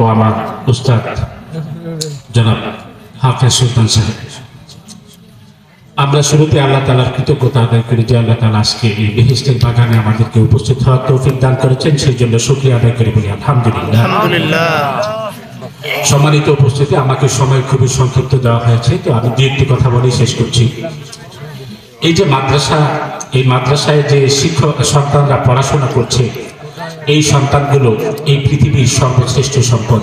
ও আমার উস্তাদ জনাব হাফেজ সুলতান সাহেব। আমরা শুরুতে আল্লাহ তালার কৃতজ্ঞতা আদায় করি যে আল্লাহ তালা আজকে এই বেহেস্তের বাগানে আমাদেরকে উপস্থিত হওয়ার তৌফিক দান করেছেন সেই জন্য শুক্রিয়া আদায় করি বলি আলহামদুলিল্লাহ। আলহামদুলিল্লাহ। সম্মানিত উপস্থিতি আমাকে সময় খুবই সংক্ষিপ্ত দেওয়া হয়েছে তো আমি দু একটি কথা বলেই শেষ করছি। এই যে মাদ্রাসা এই মাদ্রাসায় যে শিক্ষক সন্তানরা পড়াশোনা করছে এই সন্তানগুলো এই পৃথিবীর সর্বশ্রেষ্ঠ সম্পদ।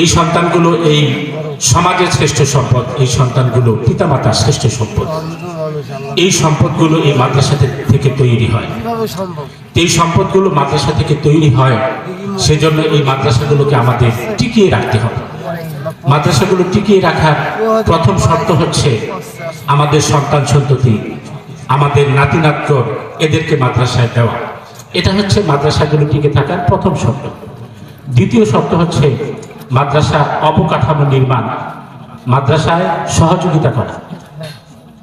এই সন্তানগুলো, এই সমাজের শ্রেষ্ঠ সম্পদ, এই সন্তানগুলো পিতামাতার শ্রেষ্ঠ সম্পদ। এই সম্পদগুলো এই মাদ্রাসাতে থেকে তৈরি হয়। এই সম্পদগুলো মাদ্রাসা থেকে তৈরি হয়, সেজন্য এই মাদ্রাসাগুলোকে আমাদের টিকিয়ে রাখতে হবে। মাদ্রাসাগুলো টিকিয়ে রাখার প্রথম শর্ত হচ্ছে আমাদের সন্তান সন্ততি, আমাদের নাতি এদেরকে মাদ্রাসায় দেওয়া। এটা হচ্ছে মাদ্রাসাগুলো টিকে থাকার প্রথম শর্ত। দ্বিতীয় শর্ত হচ্ছে মাদ্রাসা অবকাঠামো নির্মাণ মাদ্রাসায় সহযোগিতা করা।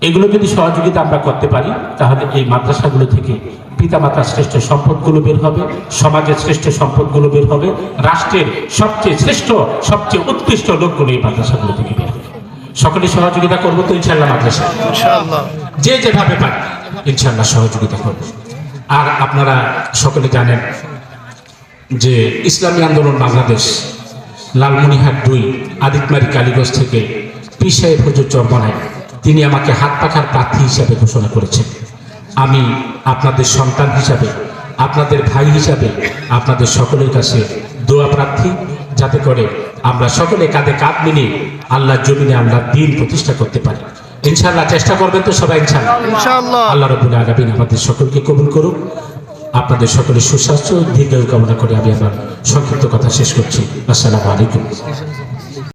এগুলো যদি সহযোগিতা আমরা করতে পারি তাহলে এই মাদ্রাসাগুলো থেকে পিতামাতার শ্রেষ্ঠ সম্পদগুলো বের হবে সমাজের শ্রেষ্ঠ সম্পদগুলো বের হবে রাষ্ট্রের সবচেয়ে শ্রেষ্ঠ সবচেয়ে উৎকৃষ্ট লোকগুলো এই মাদ্রাসাগুলো থেকে বের হবে। সকলে সহযোগিতা করব তো ইনশাল্লাহ মাদ্রাসা যে যেভাবে পারে ইনশাল্লাহ সহযোগিতা করবে। আর আপনারা সকলে জানেন যে ইসলামী আন্দোলন বাংলাদেশ লালমনিহাট দুই, আদিতমারি কালীগঞ্জ থেকে পিসাহেব হুজুর চরমনায়, তিনি আমাকে হাত পাখার প্রার্থী হিসাবে ঘোষণা করেছেন। আমি আপনাদের সন্তান হিসাবে, আপনাদের ভাই হিসাবে, আপনাদের সকলের কাছে দোয়া প্রার্থী, যাতে করে আমরা সকলে কাঁধে কাঁধ মিলিয়ে আল্লাহর জমিনে আমরা দিন প্রতিষ্ঠা করতে পারি। ইনশাআল্লাহ চেষ্টা করবেন তো সবাই ইনশাআল্লাহ। ইনশাআল্লাহ। আল্লাহ রবুল আলমিন আমাদের সকলকে কবুল করুক। আপনাদের সকলের সুস্বাস্থ্য দীর্ঘ দীর্ঘায়ু কামনা করে আমি আমার সংক্ষিপ্ত কথা শেষ করছি। আসসালামু আলাইকুম।